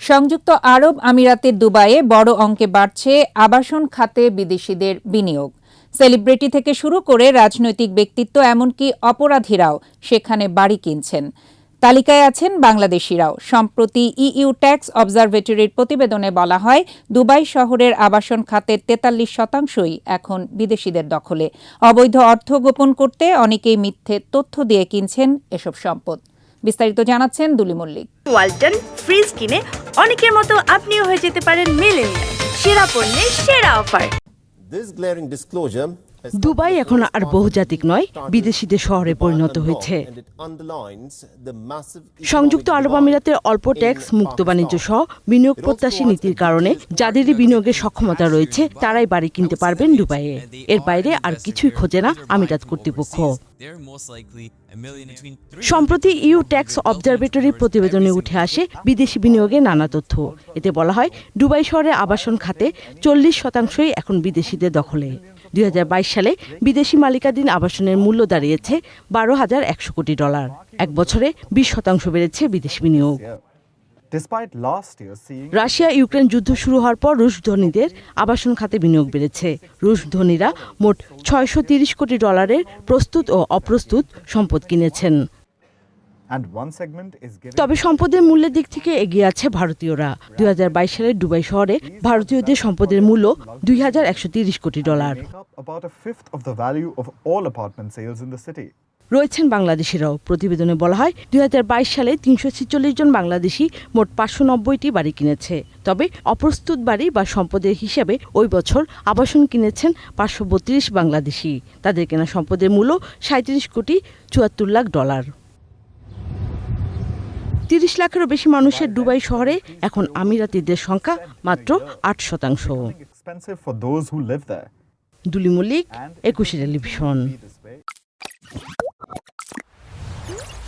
সংযুক্ত আরব আমিরাতের দুবাইয়ে বড় অঙ্কে বাড়ছে আবাসন খাতে বিদেশিদের বিনিয়োগ। সেলিব্রিটি থেকে শুরু করে রাজনৈতিক ব্যক্তিত্ব এমনকি অপরাধীরাও সেখানে বাড়ি কিনছেন। তালিকায় আছেন বাংলাদেশিরাও। সম্প্রতি ইইউ ট্যাক্স অবজারভেটরির প্রতিবেদনে বলা হয়, দুবাই শহরের আবাসন খাতের তেতাল্লিশ শতাংশই এখন বিদেশিদের দখলে। অবৈধ অর্থ গোপন করতে অনেকেই মিথ্যে তথ্য দিয়ে কিনছেন এসব সম্পদ। বিস্তারিত জানাচ্ছেন দুলি মল্লিক। ওয়ালটন ফ্রিজ কিনে অনেকের মতো আপনিও হয়ে যেতে পারেন মেলেনিয়া সেরা পণ্যের সেরা অফার। দুবাই এখন আর বহুজাতিক নয় বিদেশিদের শহরে পরিণত হয়েছে। সংযুক্ত আরব আমিরাতের অল্প ট্যাক্স মুক্ত বাণিজ্য সহ বিনিয়োগ প্রত্যাশী নীতির কারণে যাদেরই বিনিয়োগের সক্ষমতা রয়েছে তারাই বাড়ি কিনতে পারবেন দুবাইয়ে। এর বাইরে আর কিছুই খোঁজে না আমিরাত কর্তৃপক্ষ। সম্প্রতি ইউ ট্যাক্স অবজারভেটরির প্রতিবেদনে উঠে আসে বিদেশি বিনিয়োগে নানা তথ্য। এতে বলা হয় দুবাই শহরে আবাসন খাতে চল্লিশ শতাংশই এখন বিদেশিদের দখলে। দুই হাজার বাইশ সালে বিদেশি মালিকাধীন আবাসনের মূল্য দাঁড়িয়েছে বারো হাজার একশো কোটি ডলার। এক বছরে বিশ শতাংশ বেড়েছে বিদেশি বিনিয়োগ। রাশিয়া ইউক্রেন যুদ্ধ শুরু হওয়ার পর রুশ ধনীদের আবাসন খাতে বিনিয়োগ বেড়েছে। রুশ ধনীরা মোট ছয়শো তিরিশ কোটি ডলারের প্রস্তুত ও অপ্রস্তুত সম্পদ কিনেছেন। তবে সম্পদের মূল্যের দিক থেকে এগিয়ে আছে ভারতীয়রা। দুই সালে দুবাই শহরে ভারতীয়দের সম্পদের মূল্য দুই কোটি ডলার। রয়েছেন বাংলাদেশিরাও। প্রতিবেদনে বলা হয়, দুই হাজার বাইশ সালে তিনশো ছিচল্লিশ জন বাংলাদেশি মোট পাঁচশো নব্বইটি বাড়ি কিনেছে। তবে অপ্রস্তুত বাড়ি বা সম্পদের হিসাবে ওই বছর আবাসন কিনেছেন পাঁচশো বত্রিশ বাংলাদেশি। তাদের কেনা সম্পদের মূল্য সাঁত্রিশ কোটি চুয়াত্তর লাখ ডলার। তিরিশ লাখেরও বেশি মানুষের দুবাই শহরে এখন আমিরাতিদের সংখ্যা মাত্র আট শতাংশ। দুলি মল্লিক, একুশে টেলিভিশন.